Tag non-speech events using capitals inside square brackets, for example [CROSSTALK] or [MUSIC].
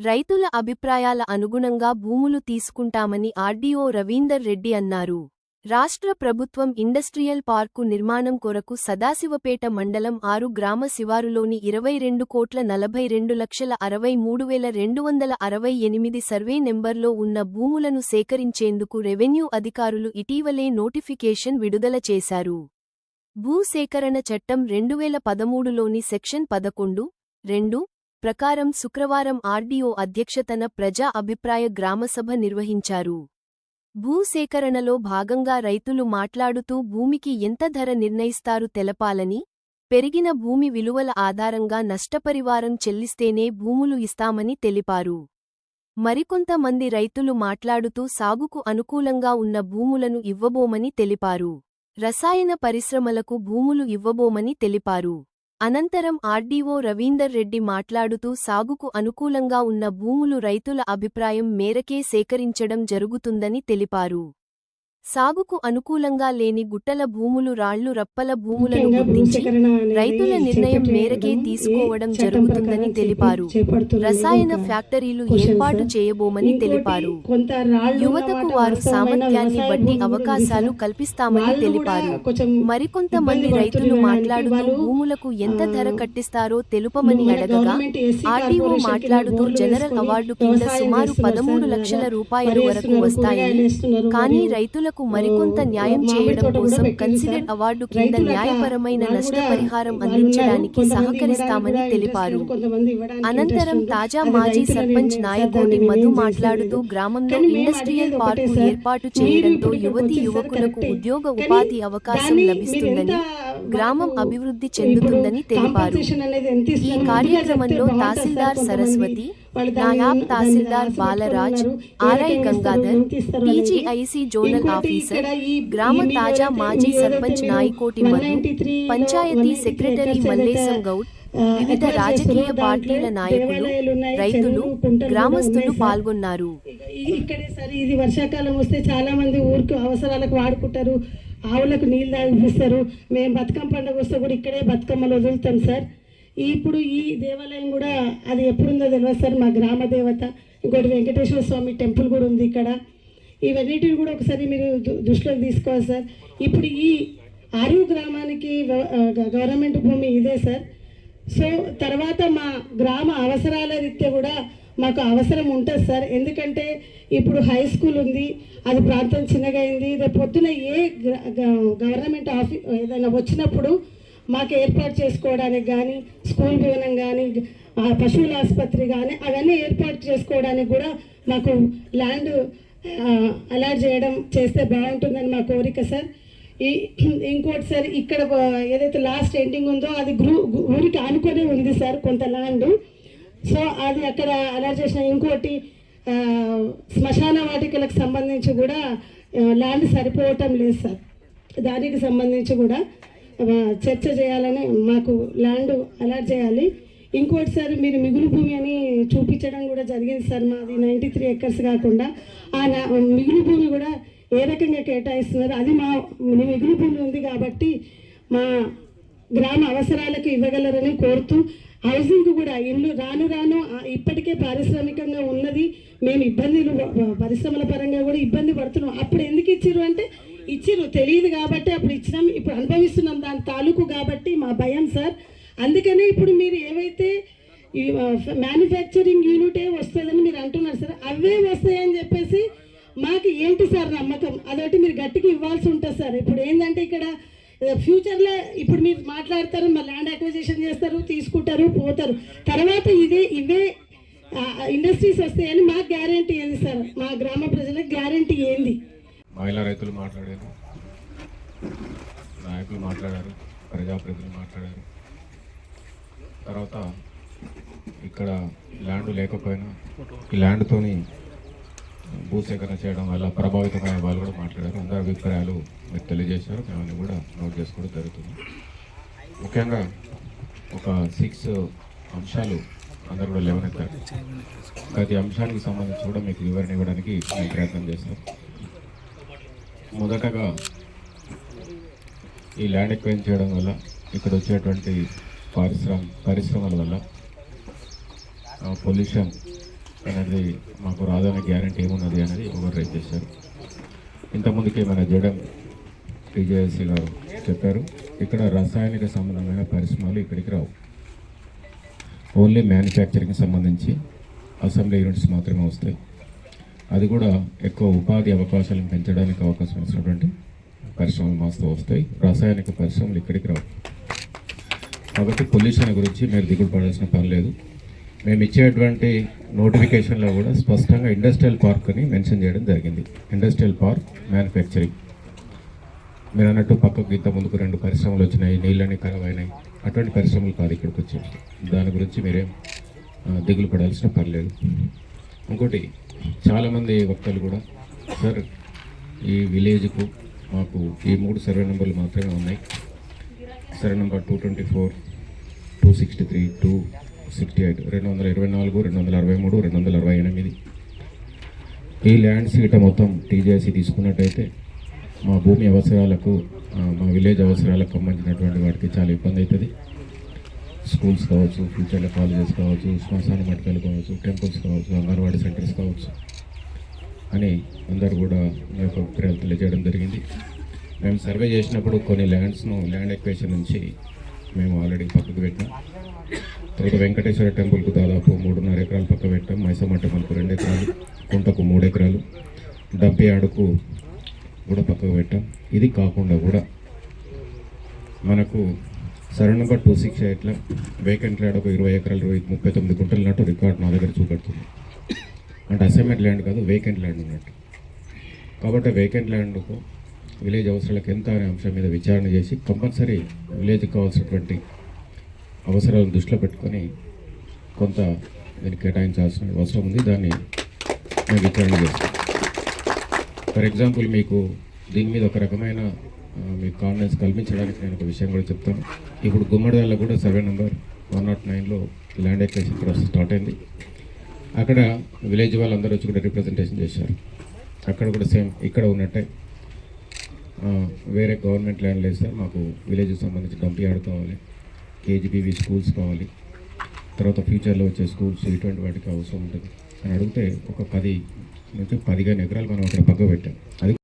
రైతుల అభిప్రాయాల అనుగుణంగా భూములు తీసుకుంటామని ఆర్డీఓ రవీందర్ రెడ్డి అన్నారు. రాష్ట్ర ప్రభుత్వం ఇండస్ట్రియల్ పార్కు నిర్మాణం కొరకు సదాశివపేట మండలం ఆరు గ్రామ శివారులోని ఇరవై రెండు కోట్ల నలభై రెండు లక్షల అరవై మూడు వేల రెండు వందల అరవై ఎనిమిది సర్వే నెంబర్లో ఉన్న భూములను సేకరించేందుకు రెవెన్యూ అధికారులు ఇటీవలే నోటిఫికేషన్ విడుదల చేశారు. భూసేకరణ చట్టం రెండువేల పదమూడులోని సెక్షన్ పదకొండు రెండు ప్రకారం శుక్రవారం ఆర్డీఓ అధ్యక్షతన ప్రజా అభిప్రాయ గ్రామసభ నిర్వహించారు. భూసేకరణలో భాగంగా రైతులు మాట్లాడుతూ భూమికి ఎంత ధర నిర్ణయిస్తారు తెలపాలని పెరిగిన భూమి విలువల ఆధారంగా నష్టపరివారం చెల్లిస్తేనే భూములు ఇస్తామని తెలిపారు. మరికొంతమంది రైతులు మాట్లాడుతూ సాగుకు అనుకూలంగా ఉన్న భూములను ఇవ్వబోమని తెలిపారు. రసాయన పరిశ్రమలకు భూములు ఇవ్వబోమని తెలిపారు. అనంతరం ఆర్డీఓ రవీందర్ రెడ్డి మాట్లాడుతూ సాగుకు అనుకూలంగా ఉన్న భూములు రైతుల అభిప్రాయం మేరకే సేకరించడం జరుగుతుందని తెలిపారు. సాగుకు అనుకూలంగా లేని గుట్టల భూములు రాళ్ళు రప్పల భూములను గుర్తించి రైతుల నిర్ణయం మేరకే తీసుకోవడం జరుగుతుందని తెలిపారు రసాయన ఫ్యాక్టరీలు ఏర్పాటు. చేయబోమని తెలిపారు యువతకు వారు సామర్థ్యాన్ని బట్టి అవకాశాలు. కల్పిస్తామని తెలిపారు మరికొంతమంది రైతులు మాట్లాడుతూ భూములకు ఎంత ధర కట్టిస్తారో తెలుపమని మన అడగగా కింద మాట్లాడుతూ జనరల్ అవార్డు కింద సుమారు పదమూడు లక్షల. రూపాయల వరి వరకు వస్తాయని కానీ మరియు, రైతులకు మరికొంత న్యాయం చేయడం కోసం సార్. అవార్డు కింద న్యాయపరమైన నష్టపరిహారం అందించడానికి సహకరిస్తామని తెలిపారు అనంతరం. తాజా మాజీ సర్పంచ్ నాయకోటి మధు మాట్లాడుతూ. గ్రామంలో ఇండస్ట్రియల్ పార్కు ఏర్పాటు చేయడంతో యువతీ యువకులకు. ఉద్యోగ ఉపాధి అవకాశం లభిస్తుందని గ్రామం అభివృద్ధి చెందుతుందని తెలిపారు ఈ? కార్యక్రమంలో tahsildar Saraswati naib tahsildar Balraj RI Gangadhar. TGIC zonal officer గ్రామ తాజా మాజీ సర్పంచ్ నాయకోటి మీరు మధు 193 లో పంచాయతీ 193 సెక్రటరీ మల్లేశం గౌడ్ వివిధ రాజకీయ పార్టీల నాయకులు రైతులు గ్రామస్తులు. పాల్గొన్నారు. ఇక్కడే సరే ఇది వర్షాకాలం వస్తే చాలా మంది ఊరికి అవసరాలకు వాడుకుంటారు ఆవులకు నీళ్ళు తాగిపిస్తారు. మేము బతుకమ్మ పండుగ వస్తే కూడా ఇక్కడే బతుకమ్మలు వదులుతాం సార్. ఇప్పుడు ఈ దేవాలయం కూడా అది ఎప్పుడుందో తెలియదు సార్ మా గ్రామ దేవత. ఇంకోటి వెంకటేశ్వర స్వామి టెంపుల్ కూడా ఉంది ఇక్కడ. ఇవన్నిటిని కూడా ఒకసారి మీరు దృష్టిలోకి తీసుకోవాలి సార్. ఇప్పుడు ఈ ఆరు గ్రామానికి గ- గవర్నమెంట్ భూమి ఇదే సార్. సో తర్వాత మా గ్రామ అవసరాల రీత్యా కూడా మాకు అవసరం ఉంటుంది సార్. ఎందుకంటే ఇప్పుడు హై స్కూల్ ఉంది అది ప్రాంతం చిన్నగా అయింది. రేపు పొద్దున ఏ గవర్నమెంట్ ఆఫీ ఏదైనా వచ్చినప్పుడు మాకు ఏర్పాటు చేసుకోవడానికి కానీ స్కూల్ భవనం కానీ పశువుల ఆసుపత్రి కానీ అవన్నీ ఏర్పాటు చేసుకోవడానికి కూడా మాకు ల్యాండ్ అలాట్ చేయడం చేస్తే బాగుంటుందని మా కోరిక సార్. ఈ [CLEARS THROAT] ఇంకోటి సార్ ఇక్కడ ఏదైతే లాస్ట్ ఎండింగ్ ఉందో అది గ్రూ ఊరికి ఆనుకొని ఉంది సార్ కొంత ల్యాండ్. సో అది అక్కడ అలా చేసిన ఇంకోటి శ్మశాన వాటికలకు సంబంధించి కూడా ల్యాండ్ సరిపోవటం లేదు సార్. దానికి సంబంధించి కూడా చర్చ చేయాలని మాకు ల్యాండ్ అలాట్ చేయాలి. ఇంకోటి సార్ మీరు మిగులు భూమి అని చూపించడం కూడా జరిగింది సార్. మాది నైంటీ త్రీ ఎకర్స్ కాకుండా ఆ మిగులు భూమి కూడా ఏ రకంగా కేటాయిస్తున్నారు? అది మా మిగులు భూమి ఉంది కాబట్టి మా గ్రామ అవసరాలకు ఇవ్వగలరని కోరుతూ హౌసింగ్ కూడా ఇల్లు రాను రాను ఇప్పటికే పారిశ్రామికంగా ఉన్నది. మేము ఇబ్బందులు పరిశ్రమల పరంగా కూడా ఇబ్బంది పడుతున్నాం. అప్పుడు ఎందుకు ఇచ్చారు అంటే ఇచ్చిర్రు తెలియదు కాబట్టి అప్పుడు ఇచ్చినాం. ఇప్పుడు అనుభవిస్తున్నాం దాని తాలూకు కాబట్టి మా భయం సార్. అందుకనే ఇప్పుడు మీరు ఏవైతే ఈ మ్యానుఫ్యాక్చరింగ్ యూనిటే వస్తుందని మీరు అంటున్నారు సార్ అవే వస్తాయని చెప్పేసి మాకు ఏంటి సార్ నమ్మకం? అదొకటి మీరు గట్టిగా ఇవ్వాల్సి ఉంటుంది సార్. ఇప్పుడు ఏంటంటే ఇక్కడ ఫ్యూచర్లో ఇప్పుడు మీరు మాట్లాడతారు మా ల్యాండ్ అక్విజిషన్ చేస్తారు తీసుకుంటారు పోతారు. తర్వాత ఇదే ఇవే ఇండస్ట్రీస్ వస్తాయని మాకు గ్యారంటీ ఏంది సార్? మా గ్రామ ప్రజలకు గ్యారంటీ ఏంది? మహిళా రైతులు మాట్లాడారు నాయకులు మాట్లాడారు ప్రజాప్రతినిధులు మాట్లాడారు. తర్వాత ఇక్కడ ల్యాండ్ లేకపోయినా ఈ ల్యాండ్తోని భూసేకరణ చేయడం వల్ల ప్రభావితమైన వాళ్ళు కూడా మాట్లాడారు. అందరి అభిప్రాయాలు మీరు తెలియజేశారు. మేము కూడా నోట్ చేసుకోవడం జరుగుతుంది. ముఖ్యంగా ఒక సిక్స్ అంశాలు అందరు కూడా లేవనెత్తారు. ప్రతి అంశానికి సంబంధించి కూడా మీకు వివరణ ఇవ్వడానికి మేము ప్రయత్నం చేస్తాం మొదటగా ఈ ల్యాండ్ ఎక్వైన్ చేయడం వల్ల ఇక్కడ వచ్చేటువంటి పారిశ్రమ పరిశ్రమల వల్ల పొల్యూషన్ అనేది మాకు రాదనే గ్యారంటీ ఏమున్నది అనేది ఓవర్ రైట్ చేశారు. ఇంతకుముందుకే మన జడం టీజేఎస్సీ గారు చెప్పారు ఇక్కడ రసాయనిక సంబంధమైన పరిశ్రమలు ఇక్కడికి రావు. ఓన్లీ మ్యానుఫ్యాక్చరింగ్కి సంబంధించి అసెంబ్లీ యూనిట్స్ మాత్రమే వస్తాయి. అది కూడా ఎక్కువ ఉపాధి అవకాశాలను పెంచడానికి అవకాశం వచ్చినటువంటి పరిశ్రమలు మాస్తూ వస్తాయి. రాసాయనిక పరిశ్రమలు ఇక్కడికి రావు. కాబట్టి పొల్యూషన్ గురించి మీరు దిగులు పడాల్సిన పని లేదు. మేము ఇచ్చేటువంటి నోటిఫికేషన్లో కూడా స్పష్టంగా ఇండస్ట్రియల్ పార్క్ అని మెన్షన్ చేయడం జరిగింది. Industrial park manufacturing. మీరు అన్నట్టు పక్కకు ఇంత ముందుకు రెండు పరిశ్రమలు వచ్చినాయి నీళ్ళని ఖరాబ్ అయినాయి అటువంటి పరిశ్రమలు కాదు ఇక్కడికి వచ్చాయి దాని గురించి మీరేం దిగులు పడాల్సిన పర్లేదు ఇంకోటి చాలామంది వక్తలు కూడా సార్ ఈ విలేజ్కు మాకు ఈ మూడు సర్వే నెంబర్లు మాత్రమే ఉన్నాయి. సరే number two twenty four two sixty three two sixty eight రెండు వందల ఇరవై నాలుగు రెండు వందల అరవై మూడు రెండు వందల అరవై ఎనిమిది ఈ ల్యాండ్ సీట మొత్తం టీజేసీ తీసుకున్నట్టయితే మా భూమి అవసరాలకు మా విలేజ్ అవసరాలకు సంబంధించినటువంటి వాటికి చాలా ఇబ్బంది అవుతుంది. స్కూల్స్ కావచ్చు ఫ్యూచర్లో కాలేజెస్ కావచ్చు శ్మశాన మటకాలు కావచ్చు టెంపుల్స్ కావచ్చు అంగన్వాడీ సెంటర్స్ కావచ్చు అని అందరు కూడా మీ యొక్క అభిప్రాయాలు తెలియజేయడం జరిగింది. మేము సర్వే చేసినప్పుడు కొన్ని ల్యాండ్స్ను ల్యాండ్ ఎక్వేషన్ నుంచి మేము ఆల్రెడీ పక్కకు పెట్టాం. తర్వాత వెంకటేశ్వర టెంపుల్కు దాదాపు మూడున్నర ఎకరాలు పక్క పెట్టాం. మైసమ్మ టెంపుల్కు రెండు ఎకరాలు కుంటకు మూడు ఎకరాలు డబ్బి ఆడుకు కూడా పక్కకు పెట్టాం. ఇది కాకుండా కూడా మనకు సరే నెంబర్ టూ సిక్స్ ఎయిట్లో వేకెంట్ ల్యాండ్ ఒక ఇరవై ఎకరాలు ఇరవై ముప్పై తొమ్మిది గుంటలు నాటు రికార్డ్ నా దగ్గర చూపెడుతుంది. అంటే అసైన్మెంట్ ల్యాండ్ కాదు వేకెంట్ ల్యాండ్ ఉన్నట్టు. కాబట్టి వేకెంట్ ల్యాండ్కు విలేజ్ అవసరాలకు ఎంత అనే అంశం మీద విచారణ చేసి కంపల్సరీ విలేజ్కి కావాల్సినటువంటి అవసరాలను దృష్టిలో పెట్టుకొని కొంత దీన్ని కేటాయించాల్సిన అవసరం ఉంది. దాన్ని మేము విచారణ చేస్తాం. ఫర్ ఎగ్జాంపుల్ మీకు దీని మీద ఒక రకమైన మీకు కాన్ఫిడెన్స్ కల్పించడానికి నేను ఒక విషయం కూడా చెప్తాను. ఇప్పుడు గుమ్మడిదల్లో కూడా సర్వే నెంబర్ వన్ నాట్ నైన్లో ల్యాండ్ ఎక్వేషన్ ప్రాసెస్ స్టార్ట్ అయింది. అక్కడ విలేజ్ వాళ్ళందరూ వచ్చి కూడా రిప్రజెంటేషన్ చేశారు. అక్కడ కూడా సేమ్ ఇక్కడ ఉన్నట్టే. వేరే గవర్నమెంట్ ల్యాండ్ లేదు సార్. మాకు విలేజ్కి సంబంధించి డంప్ యార్డ్ కావాలి కేజీబీవీ స్కూల్స్ కావాలి. తర్వాత ఫ్యూచర్లో వచ్చే స్కూల్స్ ఇటువంటి వాటికి అవసరం ఉంటుంది. అని అడిగితే ఒక పది నుంచి పదిహేను ఎకరాలు మనం అక్కడ పక్క పెట్టాం. అది